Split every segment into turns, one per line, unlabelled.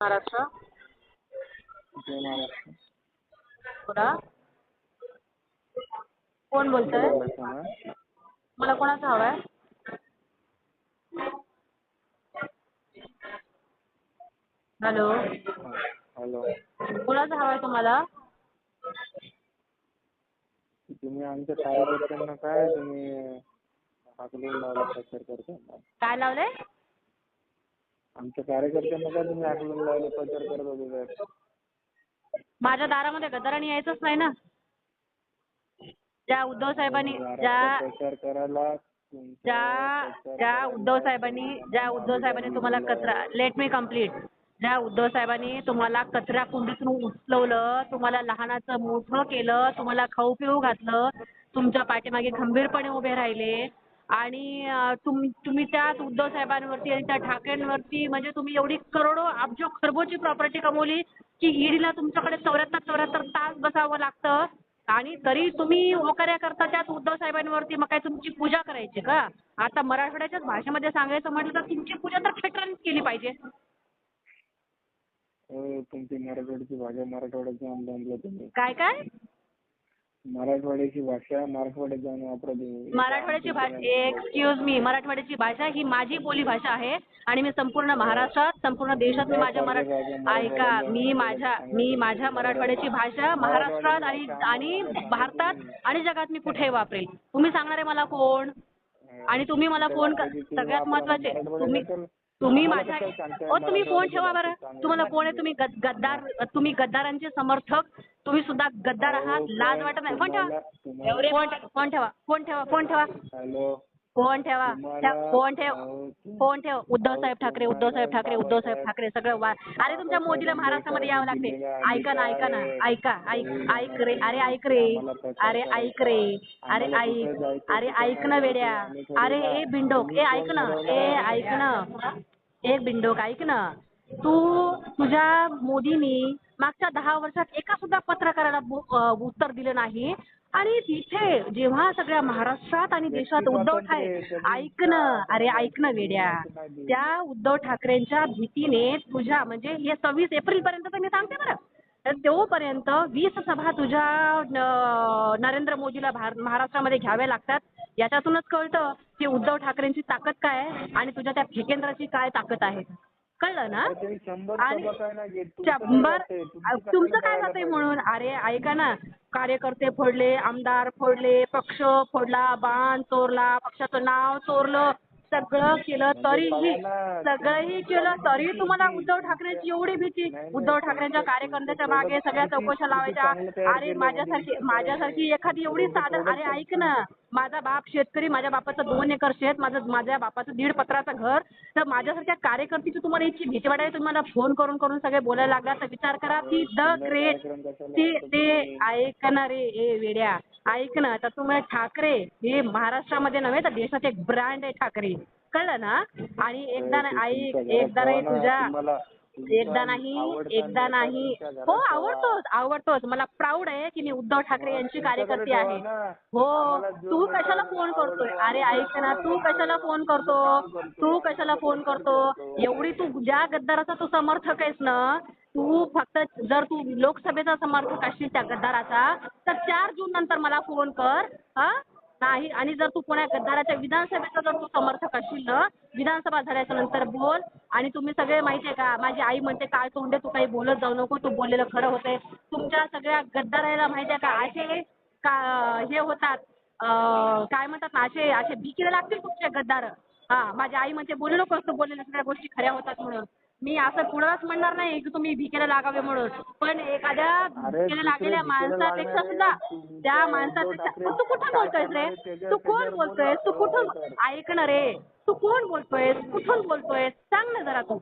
महाराष्ट्र.
जय महाराष्ट्र.
बोला कोण बोलतंय?
बोलायचं ना
मला कोणाचा हवाय हॅलो.
हॅलो.
कोणाचा हवाय तुम्हाला?
तुम्ही आमच्या कार्यकर्त्यांना काय तुम्ही हाकलून लावला प्रचार करताना
काय लावले
आमच्या कार्यकर्त्यांना काय तुम्ही हाकलून लावले प्रचार करत होते तर?
माझ्या दारामध्ये गद्दारांनी यायचंच नाही ना. ज्या उद्धव साहेबांनी ज्या
प्रचार करायला
ज्या ज्या उद्धव साहेबांनी ज्या उद्धव साहेबांनी तुम्हाला कचरा लेट मी कंप्लीट ज्या उद्धव साहेबांनी तुम्हाला कचरा कुंडीतून उचलवलं तुम्हाला लहानाचं मोठं केलं तुम्हाला खाऊ पिऊ घातलं तुमच्या पाठीमागे खंबीरपणे उभे राहिले आणि तुम तुम्ही त्याच उद्धव साहेबांवरती आणि त्या ठाकरेंवरती म्हणजे तुम्ही एवढी करोडो अब्ज खरबोची प्रॉपर्टी कमवली की ईडीला तुमच्याकडे चौऱ्याहत्तर चौऱ्याहत्तर तास बसावं लागतं. आणि तरी तुम्ही होकार्या करता त्याच उद्धव साहेबांवरती मग काय तुमची पूजा करायची का? आता मराठवाड्याच्याच भाषेमध्ये सांगायचं म्हटलं तर तुमची पूजा तर खेटरांनीच केली पाहिजे.
हो, तुमची मराठवाड्याची भाषा तुम्ही
काय काय?
मराठवाड्याची भाषा मराठवाड्यात जाऊन वापरा तुम्ही.
मराठवाड्याची भाषा एक्सक्यूज मी मराठवाड्याची भाषा ही माझी बोली भाषा आहे आणि मी संपूर्ण महाराष्ट्रात संपूर्ण देशात मी माझ्या मरा ऐका मी माझ्या मी माझ्या मराठवाड्याची भाषा महाराष्ट्रात आणि आणि भारतात आणि जगात मी कुठेही वापरेल तुम्ही सांगणारे मला कोण? आणि तुम्ही मला फोन सगळ्यात महत्त्वाचे तुम्ही तुम्ही माझ्या ओ तुम्ही फोन ठेवा बरं. तुम्हाला कोण आहे तुम्ही गद- गद्दार तुम्ही गद्दारांचे समर्थक. तुम्ही सुद्धा गद्दार आहात लाज वाटत नाही. फोन ठेवा. फोन ठेवा फोन ठेवा फोन ठेवा फोन ठेवा.
हॅलो.
फोन ठेवा. फोन ठेव फोन ठेव. उद्धव साहेब ठाकरे उद्धव साहेब ठाकरे उद्धव साहेब ठाकरे सगळं वा. अरे तुमच्या मोदीला महाराष्ट्रामध्ये यावं लागते. ऐका ना ऐका ना. ऐका ऐक ऐक रे. अरे ऐक रे. अरे ऐक रे. अरे ऐक. अरे ऐक ना वेड्या. अरे ए बिंडोक. ए ऐक ना. ए ऐक ना. एक बिंडोक ऐक ना. तू तुझ्या मोदींनी मागच्या दहा वर्षात एका सुद्धा पत्रकाराला उत्तर दिलं नाही. आणि तिथे जेव्हा सगळ्या महाराष्ट्रात आणि देशात उद्धव ठाकरे ऐक ना अरे ऐक ना वेड्या. त्या उद्धव ठाकरेंच्या भीतीने तुझ्या म्हणजे हे सव्वीस एप्रिल पर्यंत तर मी सांगते बरं. तर तोपर्यंत वीस सभा तुझ्या नरेंद्र मोदीला महाराष्ट्रामध्ये घ्याव्या लागतात. याच्यातूनच कळतं की उद्धव ठाकरेंची ताकद काय आहे आणि तुझ्या त्या ठेकेंद्राची काय ताकद आहे. कळलं ना? आणि शंभर?
तुमचं काय
जातंय? म्हणून? अरे ऐका ना. कार्यकर्ते फोडले आमदार फोडले पक्ष फोडला बाण चोरला पक्षाचं नाव चोरलं. सगळं केलं तरीही सगळंही केलं तरी तुम्हाला उद्धव ठाकरेंची एवढी भीती उद्धव ठाकरेंच्या कार्यकर्त्याच्या मागे सगळ्या चौकशा लावायच्या. अरे माझ्यासारखी माझ्यासारखी एखादी एवढी साधं अरे ऐक ना माझा बाप शेतकरी माझ्या बापाचं दोन एकर शेत माझं माझ्या बापाचं दीड पत्राचं घर. तर माझ्यासारख्या कार्यकर्तीची तुम्हाला इतकी भीती वाटायला तुम्हाला फोन करून करून सगळे बोलायला लागला. तर विचार करा ती द ग्रेट ते ते ऐक ना रे ए वेड्या ऐक ना. तर तुम्ही ठाकरे हे महाराष्ट्रामध्ये नव्हे तर देशाचे एक ब्रँड आहे ठाकरे. कळलं ना? आणि एकदा ना ऐक एकदा नाही तुझ्या एकदा नाही एकदा नाही. हो आवडतोच आवडतोच. मला प्राऊड आहे की मी उद्धव ठाकरे यांची कार्यकर्ती आहे. हो तू कशाला फोन करतोय? अरे ऐक ना तू कशाला फोन करतो? तू कशाला फोन करतो. एवढी तू ज्या गद्दाराचा तू समर्थक आहेस ना तू फक्त जर तू लोकसभेचा समर्थक असशील त्या गद्दाराचा तर चार जून नंतर मला फोन कर हा? नाही. आणि जर तू पुण्या गद्दाराच्या विधानसभेचा जर तू समर्थक असशील ना विधानसभा झाल्याच्यानंतर बोल. आणि तुम्ही सगळे माहिती आहे का माझी आई म्हणते काय तोंडे तू काही बोलत जाऊ नको तू बोललेलं खरं होतंय. तुमच्या सगळ्या गद्दाराला माहिती आहे का असे का हे होतात. काय म्हणतात ना असे असे भिकीला लागतील तुमचे गद्दार. हा माझी आई म्हणते बोलू नकोस तू बोललेल्या सगळ्या गोष्टी खऱ्या होतात म्हणून. मी असं पुढंच म्हणणार नाही की तुम्ही भिकेला लागावे म्हणून. पण एखाद्या भिकेला लागलेल्या माणसापेक्षा सुद्धा त्या माणसापेक्षा पण तू कुठं बोलतोयस रे? तू कोण बोलतोयस? तू कुठून ऐक ना रे. तू कोण बोलतोयस? कुठून बोलतोयस? सांग ना जरा तू.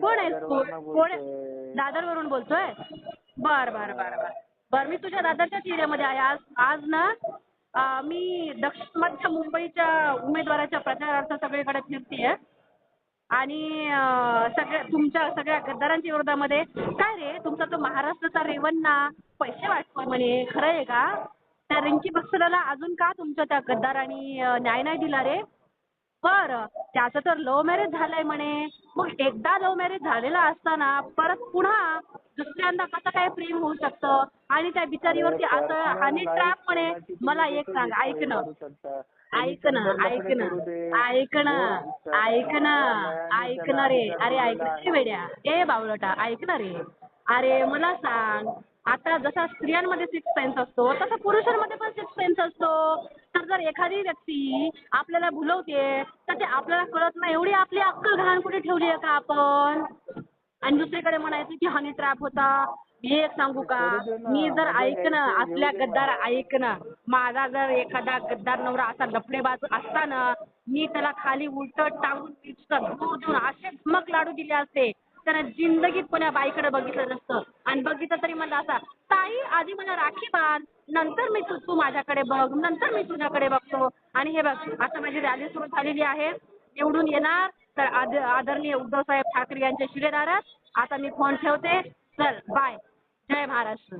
कोण आहेस तू कोण दादरवरून बोलतोय? बर बर बर बर. बर मी तुझ्या दादरच्याच एरियामध्ये आहे. आज आज ना मी दक्षिण मध्य मुंबईच्या उमेदवाराच्या प्रचारार्थ सगळीकडे फिरतीये. आणि सगळ्या तुमच्या सगळ्या गद्दारांच्या विरोधामध्ये काय रे? तुमचा तो महाराष्ट्राचा रेवन्ना पैसे वाटतो म्हणे खरं आहे का? त्या रिंकी बक्सराला अजून का तुमच्या त्या गद्दारांनी न्याय नाही दिला रे? बरं त्याचं तर लव्ह मॅरेज झालंय म्हणे. मग एकदा लव्ह मॅरेज झालेला असताना परत पुन्हा दुसऱ्यांदा कसं काय प्रेम होऊ शकतं? आणि त्या बिचारीवरती असं हनी ट्रॅप म्हणे. मला एक सांग ऐक ना. ऐक ना ऐक ना. ऐक ना ऐक ना ऐक ना रे. अरे ऐक ना. ए वेड्या. ए बावळटा. ऐक ना रे. अरे मला सांग. आता जसा स्त्रियांमध्ये सिक्स सेन्स असतो तसा पुरुषांमध्ये पण सिक्स सेन्स असतो. तर जर एखादी व्यक्ती आपल्याला भुलवते तर ते आपल्याला कळत नाही. एवढी आपली अक्कल घाण कुठे ठेवली आहे का आपण? आणि दुसरीकडे म्हणायचं की हनी ट्रॅप होता. मी एक सांगू का? मी जर ऐक ना असल्या गद्दार ऐक ना. माझा जर एखादा गद्दार नवरा असा लफडेबाज असता ना मी त्याला खाली उलट टांगून नुसतं दूर दूर असे धमक लाडू दिले असते. त्यानं जिंदगीत कोण्या बाईकडे बघितलं नसतं. आणि बघितलं तरी म्हणलं असा ताई आधी मला राखी बांध. नंतर मी तू तू माझ्याकडे बघ. नंतर मी तुझ्याकडे बघतो. आणि हे बघ आता माझी रॅली सुरू झालेली आहे. निवडून येणार. तर आद आदरणीय उद्धवसाहेब ठाकरे यांच्या शिलेदारात आता मी फोन ठेवते. चल बाय जय महाराष्ट्र.